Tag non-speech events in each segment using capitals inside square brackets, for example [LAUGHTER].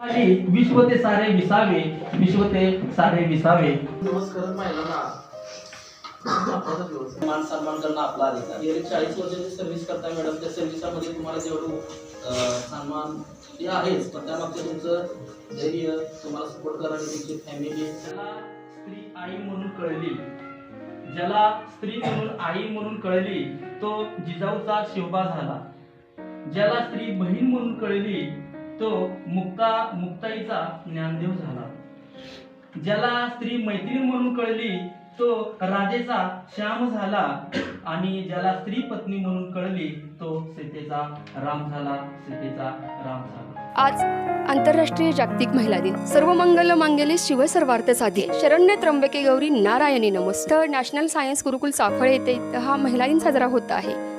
विश्व ते सारे विसावे विश्व ते सारे विसावे दिवस करत महिलांना मान सन्मान करणं आपला अधिकार. गेली चाळीस वर्षाची सर्व्हिस करताय मॅडम त्या सर्व्हिसामध्ये तुम्हाला जेवढं सन्मान हे आहेच पण त्यामागचं तुमचं धैर्य तुम्हाला सपोर्ट करणारी तुमची फॅमिली ज्याला स्त्री आई म्हणून कळली ज्याला स्त्री म्हणून आई म्हणून कळली तो जिजाऊचा शिवबा झाला. ज्याला स्त्री बहीण म्हणून कळली तो मुक्ता मुक्ताईचा ज्ञानदेव झाला. ज्याला स्त्री मैत्रीण म्हणून कळली तो राजेचा श्याम झाला आणि ज्याला स्त्री पत्नी म्हणून कळली तो सीतेचा राम झाला सीतेचा राम झाला. आज आंतरराष्ट्रीय जागतिक महिला दिन. सर्व मंगल मांगल्ये शिव सर्वार्थ साधे. शरण्य त्र्यंबके गौरी नारायणी नमस्त. नॅशनल सायन्स गुरुकुल साफळे येथे हा महिला दिन साजरा होत आहे.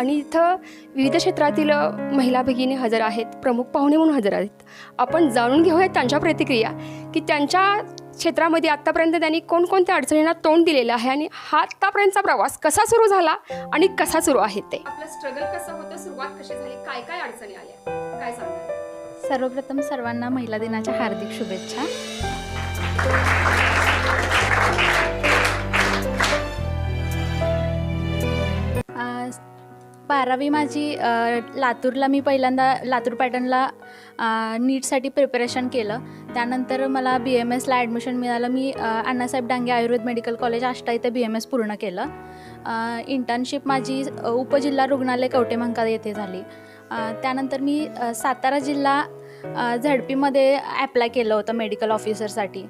आणि इथं विविध क्षेत्रातील महिला भगिनी हजर आहेत प्रमुख पाहुणे म्हणून हजर आहेत. आपण जाणून घेऊयात त्यांच्या प्रतिक्रिया की त्यांच्या क्षेत्रामध्ये आत्तापर्यंत त्यांनी कोणकोणत्या अडचणींना तोंड दिलेलं आहे आणि हा आत्तापर्यंतचा प्रवास कसा सुरू झाला आणि कसा सुरू आहे ते? आपलं स्ट्रगल कसं होतं? सुरुवात कशी झाली? काय काय अडचणी आल्या? काय सांगा सर्वप्रथम सर्वांना महिला दिनाच्या हार्दिक शुभेच्छा. बारावी माझी लातूरला मी पहिल्यांदा लातूर पॅटर्नला नीटसाठी प्रिपरेशन केलं. त्यानंतर मला बी एम एसला ॲडमिशन मिळालं. मी अण्णासाहेब डांगे आयुर्वेद मेडिकल कॉलेज आष्टा इथे बी एम एस पूर्ण केलं. इंटर्नशिप माझी उपजिल्हा रुग्णालय कवटेमंका येथे झाली. त्यानंतर मी सातारा जिल्हा झडपीमध्ये ॲप्लाय केलं होतं मेडिकल ऑफिसरसाठी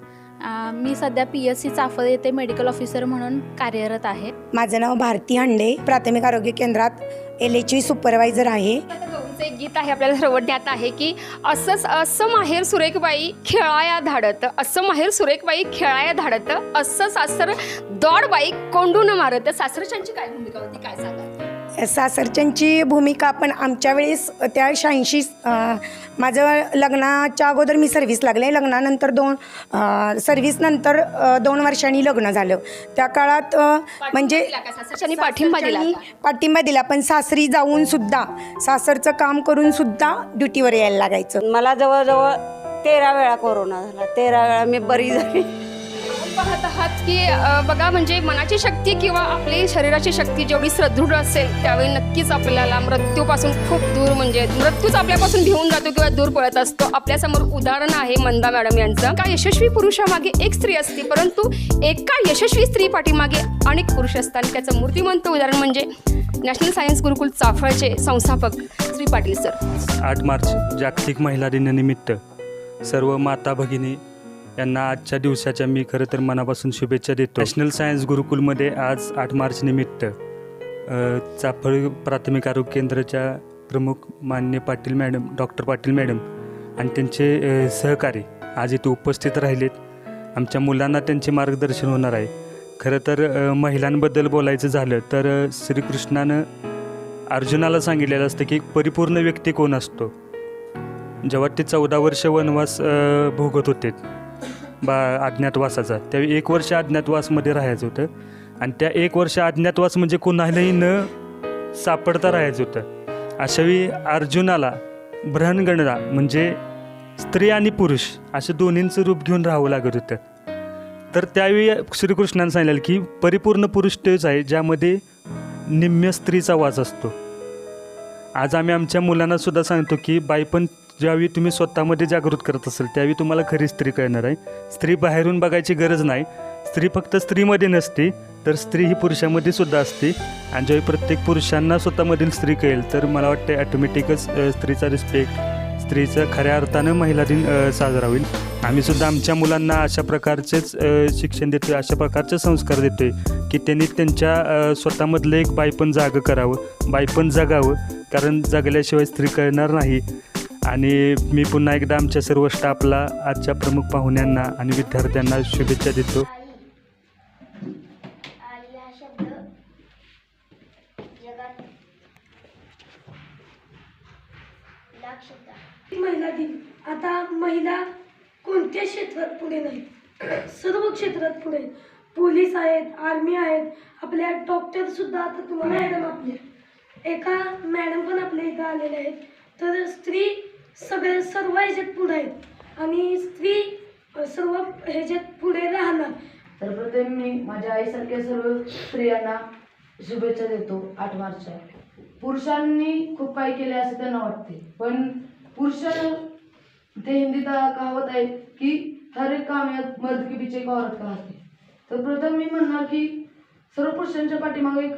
मी सध्या पी एस सी चाफळ येथे मेडिकल ऑफिसर म्हणून कार्यरत आहे. माझं नाव भारती हंडे प्राथमिक आरोग्य केंद्रात एल एच सुपरवायझर आहे. गौरीचं एक गीत आहे आपल्याला सर्व ज्ञात आहे की असंच असं माहेर सुरेखबाई खेळाया धाडत असं माहेर सुरेखबाई खेळाया धाडत असं सासर दौडबाई कोंडून मारत. सासरच्यांची काय भूमिका होती काय सांगा सासरच्यांची भूमिका पण आमच्या वेळेस त्या शहाऐंशी माझं लग्नाच्या अगोदर मी सर्व्हिस लागले. लग्नानंतर दोन सर्व्हिसनंतर दोन वर्षांनी लग्न झालं. त्या काळात म्हणजे पाठिंबा दिला? पाठिंबा दिला पण सासरी जाऊन सुद्धा सासरचं काम करून सुद्धा ड्युटीवर यायला लागायचं. मला जवळजवळ तेरा वेळा कोरोना झाला. तेरा वेळा मी बरी झाली. आपण पाहत आहात की बघा म्हणजे मनाची शक्ती किंवा आपली शरीराची शक्ती जेवढी सदृढ असेल त्यावेळी नक्कीच आपल्याला मृत्यूपासून खूप दूर म्हणजे मृत्यूच आपल्यापासून घेऊन जातो किंवा दूर पळत असतो. आपल्यासमोर उदाहरण आहे मंदा मॅडम यांचं. का यशस्वी पुरुषामागे एक स्त्री असते परंतु एका यशस्वी स्त्री पाठीमागे अनेक पुरुष असतात. आणि त्याचं मूर्तिमंत उदाहरण म्हणजे नॅशनल सायन्स गुरुकुल चाफळचे संस्थापक श्री पाटील सर. आठ मार्च जागतिक महिला दिनानिमित्त सर्व माता भगिनी यांना आजच्या दिवसाच्या मी खरं तर मनापासून शुभेच्छा देतो. नॅशनल सायन्स गुरुकुलमध्ये आज आठ मार्च निमित्त चाफळ प्राथमिक आरोग्य केंद्राच्या प्रमुख मान्य Patil madam doctor Patil madam आणि त्यांचे सहकारी आज इथे उपस्थित राहिलेत. आमच्या मुलांना त्यांचे मार्गदर्शन होणार आहे. खरं तर महिलांबद्दल बोलायचं झालं तर श्रीकृष्णानं अर्जुनाला सांगितलेलं असतं की एक परिपूर्ण व्यक्ती कोण असतो? जेव्हा ते चौदा वर्ष वनवास भोगत होते बा अज्ञातवासाचा त्यावेळी एक वर्ष अज्ञातवासमध्ये राहायचं होतं. आणि त्या एक वर्ष अज्ञातवास म्हणजे कोणालाही न सापडता राहायचं होतं. अशावेळी अर्जुनाला ब्रहणगणना म्हणजे स्त्री आणि पुरुष असे दोन्हींचं रूप घेऊन राहावं लागत होतं. तर त्यावेळी श्रीकृष्णाने सांगितलं की परिपूर्ण पुरुष तेच आहे ज्यामध्ये निम्म्य स्त्रीचा वास असतो. आज आम्ही आमच्या मुलांना सुद्धा सांगतो की बाईपण ज्यावेळी तुम्ही स्वतःमध्ये जागृत करत असाल त्यावेळी तुम्हाला खरी स्त्री कळणार आहे. स्त्री बाहेरून बघायची गरज नाही. स्त्री फक्त स्त्रीमध्ये नसते तर स्त्री ही पुरुषामध्ये सुद्धा असते. आणि ज्यावेळी प्रत्येक पुरुषांना स्वतःमधील स्त्री कळेल तर मला वाटतं ॲटोमॅटिकच स्त्रीचा रिस्पेक्ट स्त्रीचं खऱ्या अर्थानं महिला दिन साजरा होईल. आम्ही सुद्धा आमच्या मुलांना अशा प्रकारचेच शिक्षण देतोय अशा प्रकारचे संस्कार देतोय की त्यांनी त्यांच्या स्वतःमधलं एक बायपण जागं करावं बायपण जगावं. कारण जगल्याशिवाय स्त्री कळणार नाही. आणि मी पुन्हा एकदा आमच्या सर्व स्टाफला आजच्या प्रमुख पाहुण्यांना आणि विद्यार्थ्यांना शुभेच्छा देतो. महिला दिन. आता महिला कोणत्या क्षेत्रात पुढे नाही सर्व क्षेत्रात पुढे पोलीस आहेत आर्मी आहेत. आपल्या डॉक्टर सुद्धा आता तुम्हाला मॅडम आपल्या. एका मॅडम पण आपल्या इथं आलेल्या आहेत. तर स्त्री सगळे सर्व ह्याच्यात पुढे आहेत. आणि स्त्री सर्व ह्याच्यात पुढे राहणार. तर प्रथम मी माझ्या आईसारख्या सर्व स्त्रियांना शुभेच्छा देतो आठ मार्चच्या पुरुषांनी खूप काही केले असे त्यांना वाटते. पण पुरुष ते हिंदीत कहावत आहे की हर एक कामयात मर्द की पीछे एक औरत का असते? तर प्रथम मी म्हणणार की सर्व पुरुषांच्या पाठीमागे एक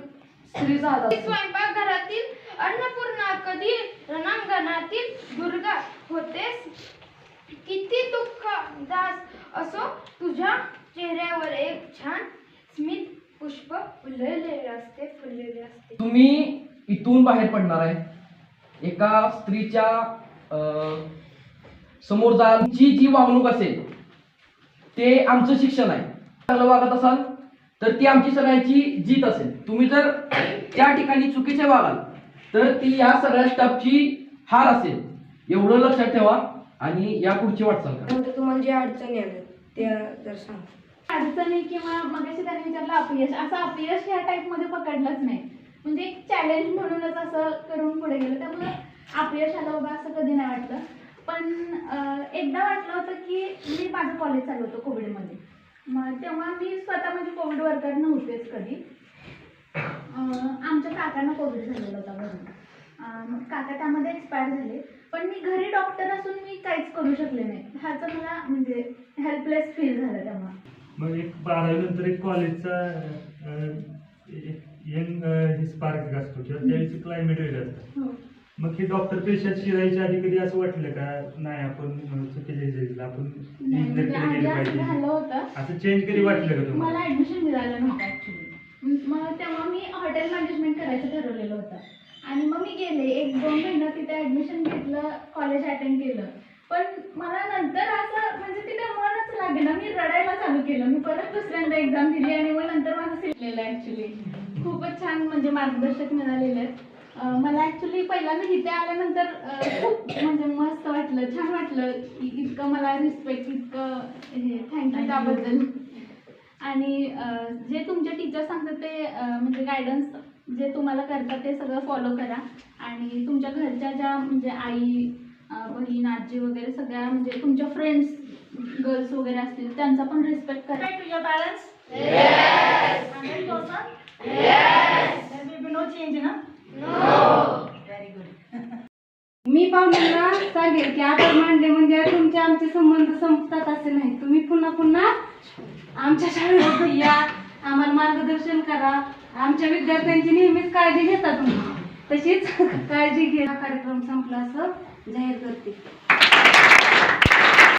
स्त्रीचा हात असतो स्वयंपाकघरातील अन्नपूर्णा कधी मनातील दुर्गा होतेस. किती दुःख दास असो तुझ्या चेहऱ्यावर एक छान स्मित पुष्प फुललेले असते फुललेले असते. तुम्ही इथून बाहेर पडणार आहे. एका स्त्रीच्या अं, समोर जाची जी वागणूक असेल ते आमचं शिक्षण आहे. चांगलं वागत असाल तर ती आमची सगळ्यांची जीत असेल. तुम्ही जर त्या ठिकाणी चुकीचे वागाल तर ती या सगळ्या स्टाफची हार असेल एवढं लक्षात ठेवा आणि या पुढची वाटचाल करा. नंतर तुम्हाला जे अडचणी आल्या त्या जर सांग. अडचणी किंवा मगाशी त्याने विचारलं अपयश असं अपयश ह्या टाईपमध्ये पकडलंच नाही. म्हणजे एक चॅलेंज म्हणूनच असं करून पुढे गेलं त्यामुळं अपयश आलं बाबा असं कधी नाही वाटलं. पण अं, एकदा वाटलं होतं की मी माझं कॉलेज चालू होतं कोविडमध्ये. मग तेव्हा मी स्वतः म्हणजे कोविड वर्कर नव्हतेच कधी. अं, आमच्या काकांना कोविड झालेला होता घरी अं, मग काका त्यामध्ये एक्सपायर झाले. पण मी घरी डॉक्टर असून मी काहीच करू शकले नाही. ह्याचं मला म्हणजे हेल्पलेस फील झालं तेव्हा मग एक बारावीनंतर एक कॉलेजचा यंग स्पार्क असतो किंवा त्यावेळेची क्लायमेट वेगळं असतं. हो. मग हे डॉक्टर पेशात शिरायच्या आधी कधी असं वाटलं का नाही आपण चुकीच्या आपण म्हणजे गेलं असं पाहिजे. चेंज कधी वाटलं का तुम्हाला? मला ऍडमिशन मिळालं नव्हतं ऍक्च्युली मग तेव्हा मी हॉटेल मॅनेजमेंट करायचं ठरवलेलं होतं. आणि मग मी गेले. एक दोन महिना तिथे ऍडमिशन घेतलं कॉलेज अटेंड केलं. पण मला नंतर असं म्हणजे तिथे मनच लागेना. मी रडायला चालू केलं. मी परत दुसऱ्यांदा एक्झाम दिली आणि मग नंतर माझं सिलेलं ऍक्च्युली खूपच छान म्हणजे मार्गदर्शक मिळालेले. आहेत अं, मला ॲक्च्युली पहिल्यांदा इथे आल्यानंतर खूप म्हणजे मस्त वाटलं छान वाटलं. की इतकं मला रिस्पेक्ट इतकं हे थँक्यू त्याबद्दल. आणि जे तुमचे टीचर सांगतात ते म्हणजे गायडन्स जे तुम्हाला करतात ते सगळं फॉलो करा. आणि तुमच्या घरच्या ज्या म्हणजे आई बहीण आजी वगैरे सगळ्या म्हणजे तुमच्या फ्रेंड्स गर्ल्स वगैरे असतील त्यांचा पण रिस्पेक्ट करा. To your parents will be no change, na? मी पाहुण्यांना सांगेल की आपण मांडले म्हणजे तुमचे आमचे संबंध संपतात असे नाही. तुम्ही पुन्हा पुन्हा आमच्या शाळेत या. आम्हाला मार्गदर्शन करा. आमच्या विद्यार्थ्यांची नेहमीच काळजी घेता तुम्ही. तशीच [LAUGHS] काळजी घ्या. कार्यक्रम संपला असं जाहीर करते.